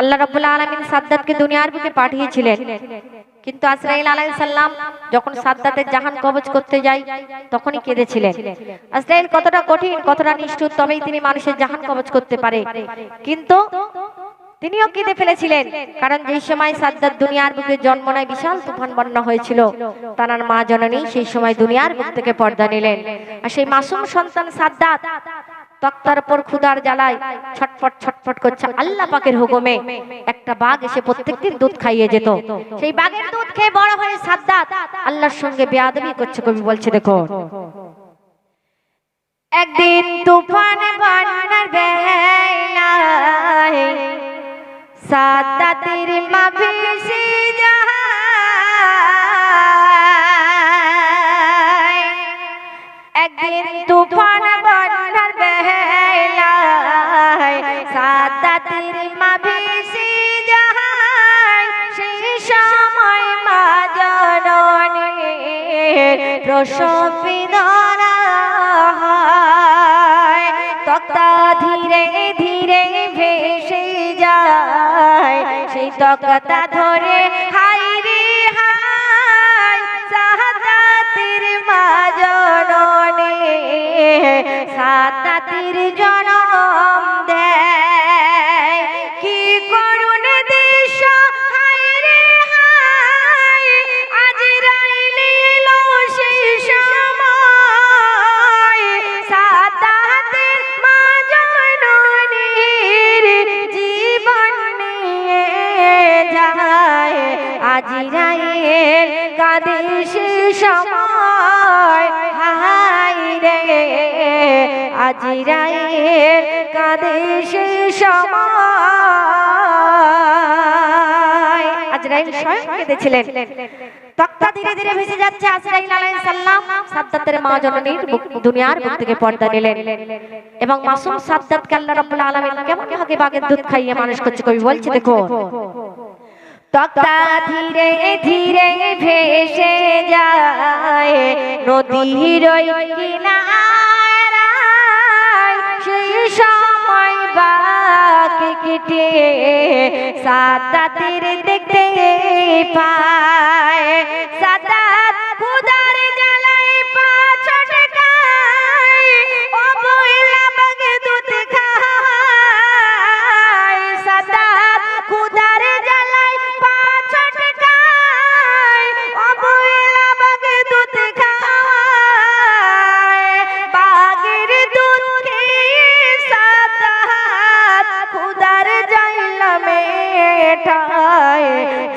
আল্লাহ রাব্বুল আলামিন সাদ্দাতকে দুনিয়ার বুকে পাঠিয়েছিলেন। কিন্তু আসরাইল আলাইহিস সালাম যখন সাদ্দাতের জাহান কবজ করতে যায়, তখনই কেঁদেছিলেন। আসরাইল কতটা কঠিন, কতটা নিষ্ঠুর, তবেই তিনি মানুষের জাহান কবজ করতে পারে। কিন্তু তিনিও কেঁদে ফেলেছিলেন, কারণ যেই সময় সাদ্দাত দুনিয়ার বুকে জন্ম নেয়, বিশাল তুফান বন্যা হয়েছিল। তার মা জননী সেই সময় দুনিয়ার বুক থেকে পর্দা নিলেন। আর সেই মাসুম সন্তান সাদ্দাত তক্তার উপর ক্ষুদার জ্বালায় ছটফট ছটফট করছে আল্লাহ পাকের হুকুমে। একটা বাঘ এসে প্রত্যেকদিন দুধ খাইয়ে যেত। সেই বাঘের দুধ খেয়ে বড় হয়ে সাদ্দাত আল্লাহর সঙ্গে বেয়াদবি করছে কবি বলছে, দেখো। একদিন তুফান বন্যার বেলায় সাদ্দাতের মা প্রসব তক্তা ধীরে ধীরে ভেসে যায়। সেই তক্তা ধরে হাই রে হাই সাদাতির মা জননী সাদাতির জনম সময়। হাই রে সময়। স্বয়ং কেঁদেছিলেন। তক্তা ধীরে ধীরে ভেসে যাচ্ছে আজরাইল আলাইহিস সালাম। সাদ্দাতের মা জননীর দুনিয়ার বুক থেকে পর্দা নিলেন। এবং মাসুম সাদ্দাতকে আল্লাহ রাব্বুল আলামিন কেমন ভাবে বাগের দুধ খাইয়ে মানুষ করছে কবি বলছে দেখো তক্তা ধীরে ধীরে ভেসে যায়। নদীর সেই সময় বাকি সাদাতের দেখতে পায়।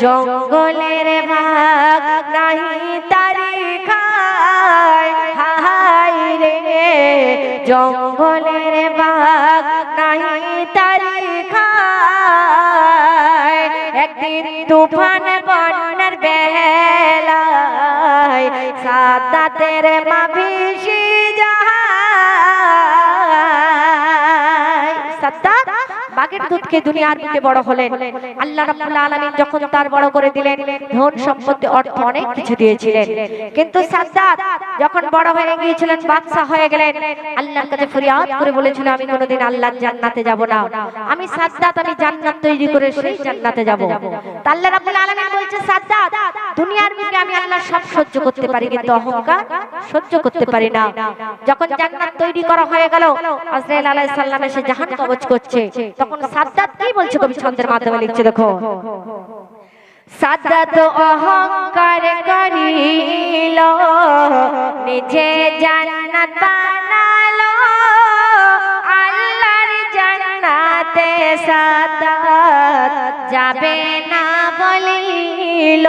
জঙ্গলের ভাগ নাহি তারি খায়। হাই রে, জঙ্গলের ভাগ নাহি তারি খায়। একদিন তুফান বন্যার বেলায় সাদাতের মা ভেসে বাগের দুধকে দুনিয়ার বুকে বড় হলেন। আল্লাহ রাব্বুল আলামিন যখন তার বড় করে দিলেন, ধন সম্পত্তি, অর্থ অনেক কিছু দিয়েছিলেন। কিন্তু সাদ্দাত যখন বড় হয়ে গিয়েছিলেন বাদশা হয়ে গেলেন। আল্লাহর কাছে ফরিয়াদ করে বলেছিল, আমি কোনোদিন আল্লাহর জান্নাতে যাব না। আমি সাদ্দাত আমি জান্নাত তৈরি করে সেই জান্নাতে যাব। আল্লাহ রাব্বুল আলামিন বলছে সাদ্দাত দুনিয়ার বুকে আমি আল্লাহ সব সহ্য করতে পারি, কিন্তু অহংকার সহ্য করতে পারি না। যখন জান্নাত তৈরি করা হয়ে গেল, আজরাইল আলাইহিস সালাম এসে জাহান কবজ করছে। তখন সাদ্দাত কি বলছে কবি ছন্দের মাধ্যমে লিখছে দেখো? সাদ্দাত অহংকার করিল নিজে জান্নাত বানালো আল্লাহর জান্নাতে সাদ্দাত যাবে না বলিল।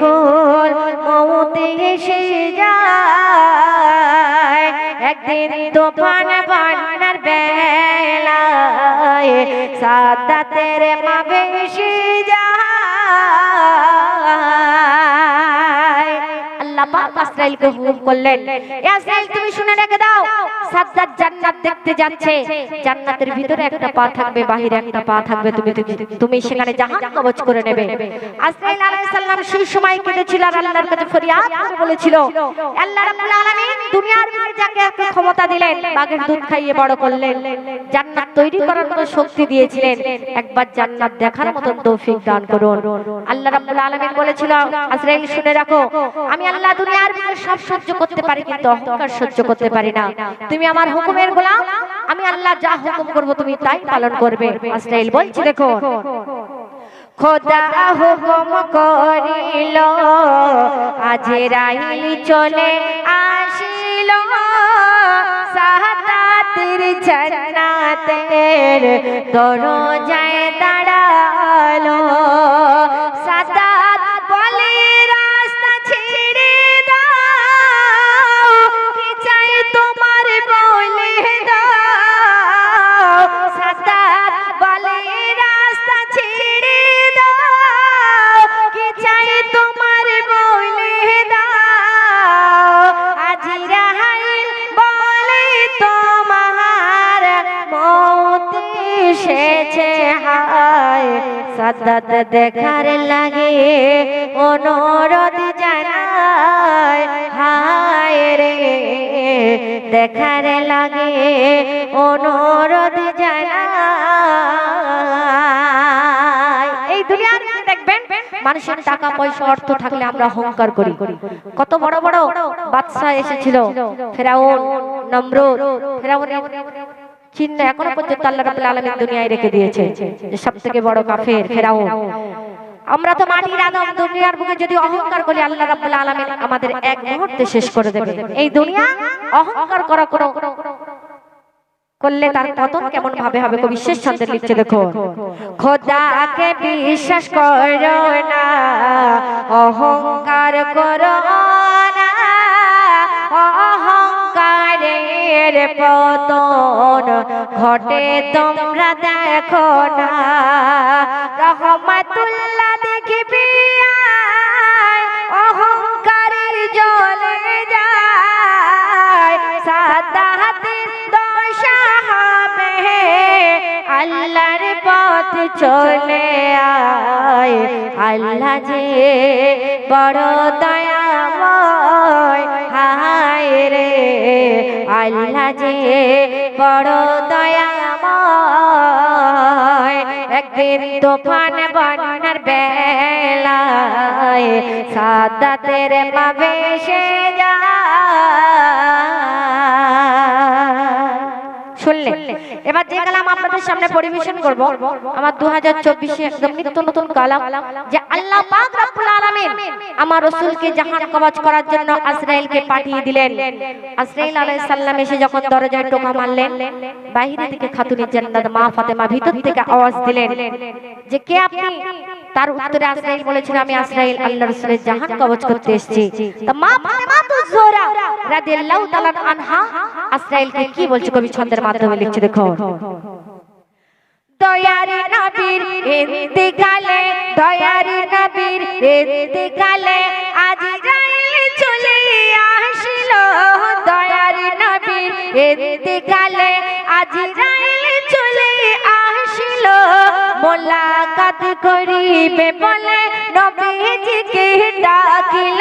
মালে মমতে এসে যায়। একদিন তোফান বান্নার বেলায় সাদাতের মা বেশি যায়। আল্লাহ পাক আসরাইলকে হুকুম করলেন, এ ইসরাইল শুনে রেখে দাও। সাদ্দাত জান্নাত দেখতে যাচ্ছে। জান্নাতের ভিতরে একটা পা থাকবে, বাহিরে একটা পা থাকবে। তুমি তুমি সেখানে জাহান কবজ করে নেবে। ইসরাইল আলাইহিস সালাম সেই সময় কেঁদেছিল আর আল্লাহর কাছে ফরিয়াদ করে বলেছিল, আল্লাহ রাব্বুল আলামিন দুনিয়ার ভিতরে যাকে একটা ক্ষমতা দিলেন, বাঘের দুধ খাইয়ে বড় করলেন। জান্নাত তৈরি করার মতো শক্তি দিয়েছিলেন। একবার জান্নাত দেখার মতো তৌফিক দান করুন। আল্লাহ রাব্বুল আলামিন বলেছিল, আজরাইল, শুনে রাখো। আমি আল্লাহ দুনিয়ার ভিতরে সব সহ্য করতে পারি, কিন্তু অহংকার সহ্য করতে পারি না। তুমি আমার হুকুমের গোলাম, আমি আল্লাহ যা হুকুম করব তুমি তাই পালন করবে। আজরাইল বলছি, দেখো। খোদা হুকুম করিল, আজরাইল চলে আসিল। সাহাতাতির জান্নাতের দরজায় এসেছে, হায়, সাদাত দেখার লাগে অনুরোধ জানায়, হায় রে, দেখার লাগে অনুরোধ জানায়। এই দুনিয়ার দেখবেন, মানুষের টাকা পয়সা, অর্থ থাকলে আমরা অহংকার করি। কত বড় বড় বাদশাহ এসেছিল, ফেরাউন, নমরুদ ফেরাউন চিহ্ন এখনও পর্যন্ত আল্লাহ রাব্বুল আলামিন দুনিয়ায় রেখে দিয়েছে যে সবথেকে বড় কাফের ফেরাউন। আমরা তো মাটির আদম দুনিয়ার বুকে যদি অহংকার করি, আল্লাহ রাব্বুল আলামিন আমাদের এক মুহূর্তে শেষ করে দেবে। এই দুনিয়া অহংকার করা কোনো করলে তার পতন কেমন ভাবে হবে, কবি শেষ লিখছে দেখো খোদাকে বিশ্বাস করো না, অহংকার করো অহংকারের পতন ঘটে তোমরা দেখো না। রহমাতুল্লাহ অহংকারের জলে যায়। সাদা আল্লাহর পথ চলে আয়। আল্লাহ যে বড় দয়াময় আল্লাহ যে বড় দয়াময় একদিন তোফান বন্যার বেলায় সাদাতের পাবে সে যায়। এবার যে কালাম আপনাদের সামনে পরিবেশন করব, আমার দু হাজার চব্বিশে একদম নিত্য নতুন কালাম যে আল্লাহ পাক রব্বুল আলামিন আমার রাসূলকে জাহান কবজ করার জন্য আজরাইলকে পাঠিয়ে দিলেন। আজরাইল আলাইহিস সালাম এসে যখন দরজায় টোকা মারলেন, বাইরে থেকে খাতুনের জান্নাত মা ফাতেমা ভিতর থেকে আওয়াজ দিলেন যে, কে আপনি? তার উত্তরে আজরাইল বলেছিল, আমি আজরাইল, আল্লাহর রাসূলের জাহান কবজ করতে এসেছি। তো মা ফাতেমা তো জোরা রাদিয়াল্লাহু তাআলা আনহা আজরাইলকে কি বলছে? কবি ছন্দের মাধ্যমে লিখছে, দেখো। দয়ারি নবীর ইন্তিকালে, দয়ারি নবীর ইন্তিকালে আজরাইল চলে আসিল। দয়ারি নবীর ইন্তিকালে আজরাইল চলে আসিল। মোলাকাত করিবে বলে নবীজিকে ডাকিল।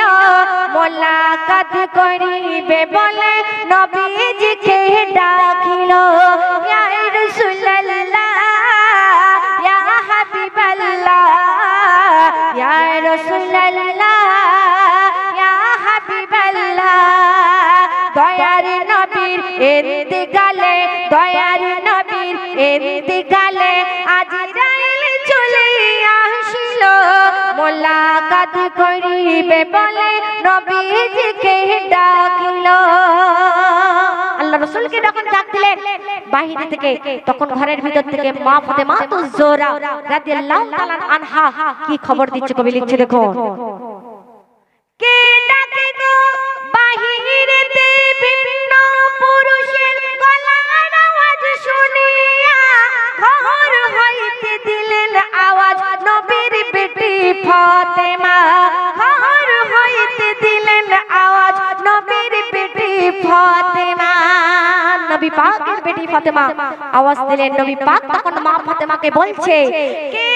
মোলাকাত করিবে বলে নবীজিকে ডাকিল। হাবিবাল্লাহ দয়ার করিবে বলে নবীজিকে আল্লাহ যখন থেকে, তখন ঘরের ভিতর থেকে মা ফাতেমা তো জোরা রাদিয়াল্লাহু তাআলা আনহা, কি খবর দিচ্ছে কবি লিখছে দেখো কে ডাকে গো বিভিন্ন পুরুষ ফতেমা ঘর হইতে দিলেন আওয়াজ নবীর বেটি ফতেমা। নবী পাকের বেটি ফতেমা, আওয়াজ দিলেন নবী পাক, তখন মা ফতেমাকে বলছে, কে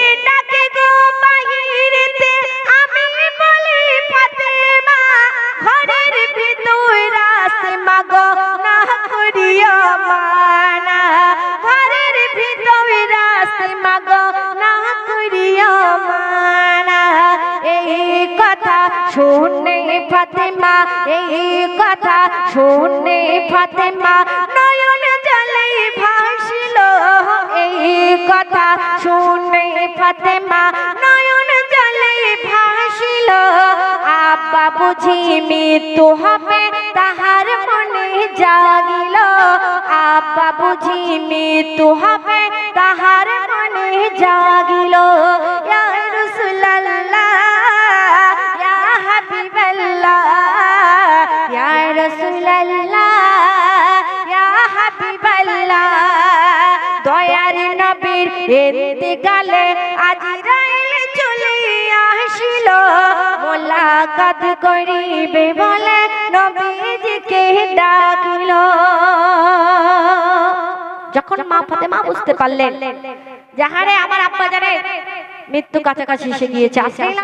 এই কথা শুনে ফাতেমা নয়ন জলে ভাসিল। এই কথা শুনে ফাতেমা নয়ন জলে ভাসিল। আব্বা বুঝি মৃত্যু হবে, তাহার মনে জাগিল। আব্বা বুঝি মৃত্যু হবে, তাহার মনে জাগিল। নবীর ইন্তেকালে আজরাইল চলে আসিল। মোলাকাত করিবে বলে নবীজিকে ডাকিল। যখন মা বুঝতে পারলেন যাহারে আমার আব্বা জানে মৃত্যু কাছাকাছি এসে গিয়েছে